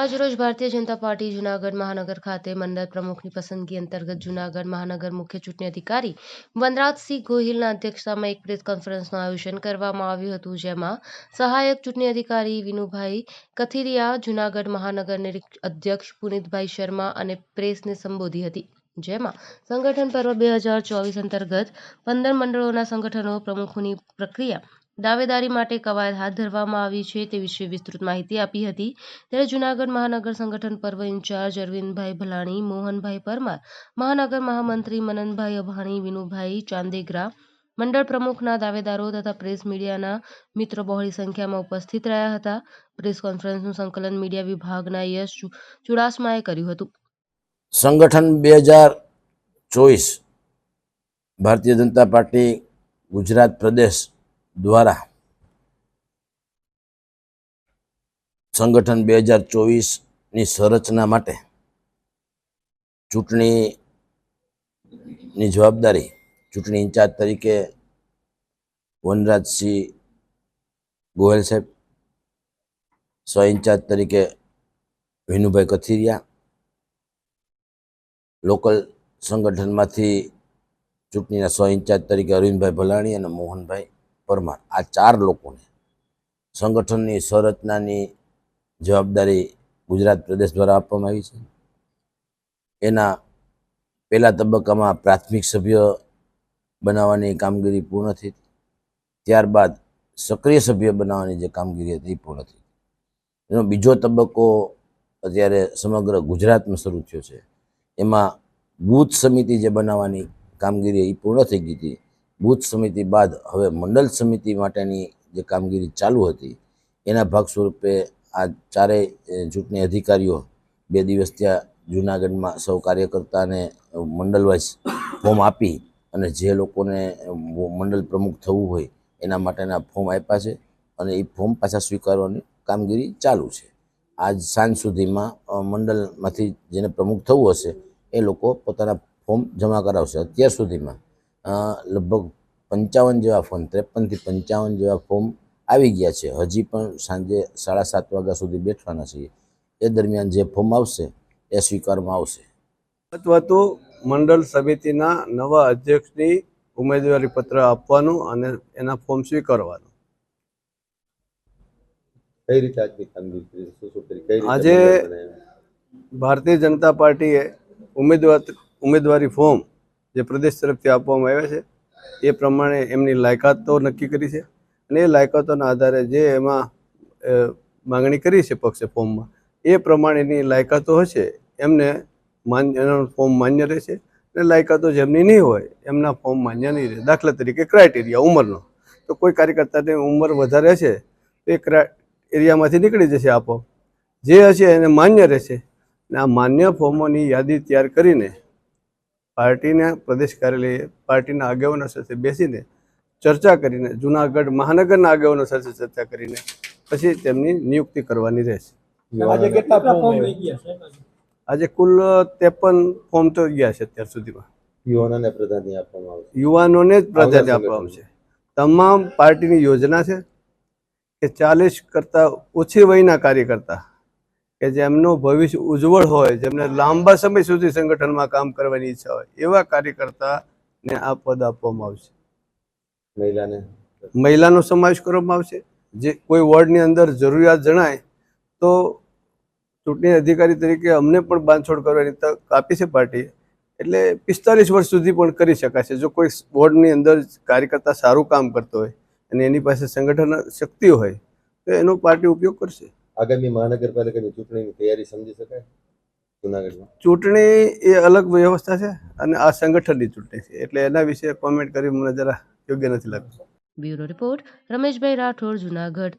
આજરોજ ભારતીય જનતા પાર્ટી જૂનાગઢ મહાનગર ખાતે મંડળ પ્રમુખની પસંદગી અંતર્ગત જૂનાગઢ મહાનગર મુખ્ય ચૂંટણી અધિકારી વનરાજસિંહ ગોહિલના અધ્યક્ષતામાં એક પ્રેસ કોન્ફરન્સનું આયોજન કરવામાં આવ્યું હતું, જેમાં સહાયક ચૂંટણી અધિકારી વિનુભાઈ કથિરિયા, જૂનાગઢ મહાનગર અધ્યક્ષ પુનિતભાઈ શર્મા અને પ્રેસને સંબોધી હતી. જેમાં સંગઠન પર્વ બે હજાર ચોવીસ અંતર્ગત પંદર મંડળોના સંગઠનો પ્રમુખોની પ્રક્રિયા દાવેદારી માટે કવાયત હાથ ધરવામાં આવી છે તે વિશે વિસ્તૃત માહિતી આપી હતી. ત્યારે જૂનાગઢ મહાનગર સંગઠન પર્વ ઇન્ચાર્જ અરવિંદભાઈ ભલાણી, મોહનભાઈ પરમાર, મહાનગર મહામંત્રી મનનભાઈ અભાણી, વિનુભાઈ ચાંદેગ્રા, મંડળ પ્રમુખના દાવેદારો તથા પ્રેસ મીડિયાના મિત્રો બહોળી સંખ્યામાં ઉપસ્થિત રહ્યા હતા. પ્રેસ કોન્ફરન્સનું સંકલન મીડિયા વિભાગના યશ ચુડાસમાએ કર્યું હતું. સંગઠન બે હજાર ચોવીસ ભારતીય જનતા પાર્ટી ગુજરાત પ્રદેશ દ્વારા સંગઠન બે હજાર ચોવીસની સંરચના માટે ચૂંટણીની જવાબદારી, ચૂંટણી ઇન્ચાર્જ તરીકે વનરાજસિંહ ગોયલ સાહેબ, સ્વ ઇન્ચાર્જ તરીકે વિનુભાઈ કથિરિયા, લોકલ સંગઠનમાંથી ચૂંટણીના સ્વ ઇન્ચાર્જ તરીકે અરવિંદભાઈ ભલાણી અને મોહનભાઈ પરમાર. આ ચાર લોકોને સંગઠનની સંરચનાની જવાબદારી ગુજરાત પ્રદેશ દ્વારા આપવામાં આવી છે. એના પહેલા તબક્કામાં પ્રાથમિક સભ્ય બનાવવાની કામગીરી પૂર્ણ થઈ. ત્યારબાદ સક્રિય સભ્ય બનાવવાની જે કામગીરી હતી એ પૂર્ણ થઈ. એનો બીજો તબક્કો અત્યારે સમગ્ર ગુજરાતમાં શરૂ થયો છે. એમાં બૂથ સમિતિ જે બનાવવાની કામગીરી એ પૂર્ણ થઈ ગઈ હતી. બૂથ સમિતિ બાદ હવે મંડળ સમિતિ માટેની જે કામગીરી ચાલુ હતી, એના ભાગ સ્વરૂપે આ ચારેય ચૂંટણી અધિકારીઓ બે દિવસ ત્યાં જૂનાગઢમાં સૌ કાર્યકર્તાને મંડળ ફોર્મ આપી અને જે લોકોને મંડળ પ્રમુખ થવું હોય એના માટેના ફોર્મ આપ્યા છે અને એ ફોર્મ પાછા સ્વીકારવાની કામગીરી ચાલુ છે. આજ સાંજ સુધીમાં મંડળમાંથી જેને પ્રમુખ થવું હશે એ લોકો પોતાના ફોર્મ જમા કરાવશે. અત્યાર સુધીમાં લગભગ પંચાવન જેવા ફોર્મ ત્રેપનથી પંચાવન જેવા ફોર્મ આવી ગયા છે. હજી પણ સાંજે સાડા સાત વાગ્યા સુધી બેઠવાના છીએ. એ દરમિયાન જે ફોર્મ આવશે એ સ્વીકારવામાં આવશે. અથવા તો મંડળ સમિતિના નવા અધ્યક્ષની ઉમેદવારી પત્ર આપવાનું અને એના ફોર્મ સ્વીકારવાનું. કઈ રીતે આજની કામગીરી આજે ભારતીય જનતા પાર્ટીએ ઉમેદવાર ઉમેદવારી ફોર્મ જે પ્રદેશ તરફથી આપવામાં આવ્યા છે, એ પ્રમાણે એમની લાયકાતો નક્કી કરી છે અને એ લાયકાતોના આધારે જે એમાં માંગણી કરી છે પક્ષે ફોર્મમાં, એ પ્રમાણેની લાયકાતો હશે, એમને માન્ય ફોર્મ માન્ય રહેશે અને લાયકાતો જેમની નહીં હોય, એમના ફોર્મ માન્ય નહીં રહે. દાખલા તરીકે ક્રાઇટેરિયા ઉંમરનો. તો કોઈ કાર્યકર્તાની ઉંમર વધારે છે એ એરિયામાંથી નીકળી જશે આપો જે હશે એને માન્ય રહેશે. અને આ માન્ય ફોર્મોની યાદી તૈયાર કરીને પાર્ટીના પ્રદેશ કાર્યાલયે પાર્ટીના આગેવાનો સાથે બેસીને ચર્ચા કરીને જુનાગઢ મહાનગરના આગેવાનો સાથે ચર્ચા કરીને પછી તેમની નિયુક્તિ કરવાની રહેશે. યુવાનોને- કેટલા ફોર્મ આવી ગયા સાહેબ આજે કુલ ત્રેપન ફોર્મ તો ગયા છે અત્યાર સુધીમાં. યુવાનોને પ્રાધાન્ય આપવામાં આવશે. યુવાનોને જ પ્રાધાન્ય આપવામાં આવશે. તમામ પાર્ટીની યોજના છે કે ચાલીસ કરતાં ઓછી વયના કાર્યકર્તા કે જેમનું ભવિષ્ય ઉજ્જવળ હોય જેમને લાંબા સમય સુધી સંગઠનમાં કામ કરવાની ઈચ્છા હોય એવા કાર્યકર્તાને આ પદ આપવામાં આવશે. મહિલાને? મહિલાનો સમાવેશ કરવામાં આવશે. જે કોઈ વોર્ડની અંદર જરૂરિયાત જણાય તો ચૂંટણી અધિકારી તરીકે અમને પણ બાંધછોડ કરવાની તક આપી છે પાર્ટીએ. એટલે પિસ્તાલીસ વર્ષ સુધી પણ કરી શકાશે. જો કોઈ વોર્ડની અંદર કાર્યકર્તા સારું કામ કરતો હોય અને એની પાસે સંગઠન શક્તિ હોય તો એનો પાર્ટી ઉપયોગ કરશે. આગામી મહાનગરપાલિકાની ચૂંટણીની તૈયારી સમજી શકાય? જુનાગઢમાં. ચૂંટણી એ અલગ વ્યવસ્થા છે અને આ સંગઠનની ચૂંટણી છે. એટલે એના વિશે કોમેન્ટ કરી મને જરા યોગ્ય નથી લાગતું. Bureau report Rameshbhai Rathod Junagadh.